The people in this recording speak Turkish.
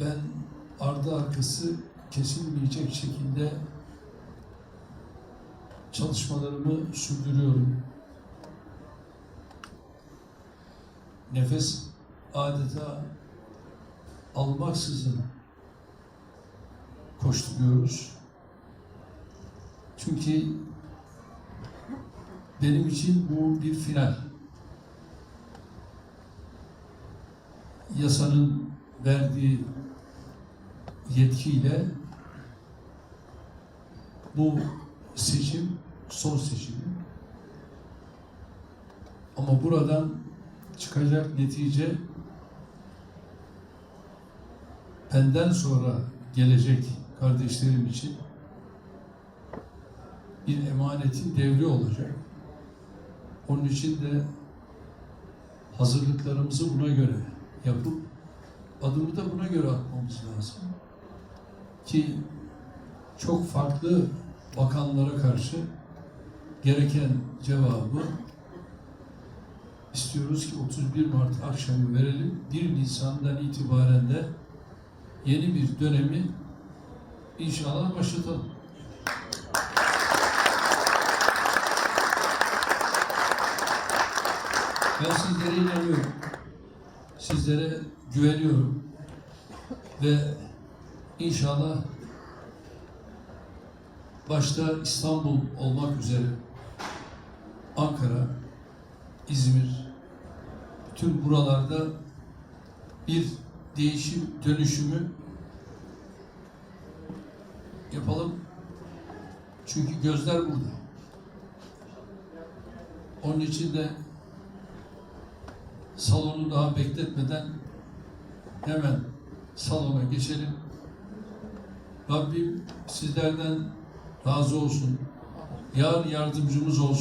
ben ardı arkası kesilmeyecek şekilde çalışmalarımı sürdürüyorum. Nefes adeta almaksızın koşturuyoruz. Çünkü benim için bu bir final. Yasanın verdiği yetkiyle bu seçim son seçim. Ama buradan çıkacak netice benden sonra gelecek kardeşlerim için bir emanetin devri olacak. Onun için de hazırlıklarımızı buna göre yapıp adımı da buna göre atmamız lazım. Ki çok farklı bakanlara karşı gereken cevabı istiyoruz ki 31 Mart akşamı verelim. 1 Nisan'dan itibaren de yeni bir dönemi inşallah başlatalım. Ben sizlere inanıyorum. Sizlere güveniyorum. Ve inşallah başta İstanbul olmak üzere Ankara, İzmir, bütün buralarda bir değişim dönüşümü yapalım. Çünkü gözler burada. Onun için de salonu daha bekletmeden hemen salona geçelim. Rabbim sizlerden razı olsun. Yar yardımcımız olsun.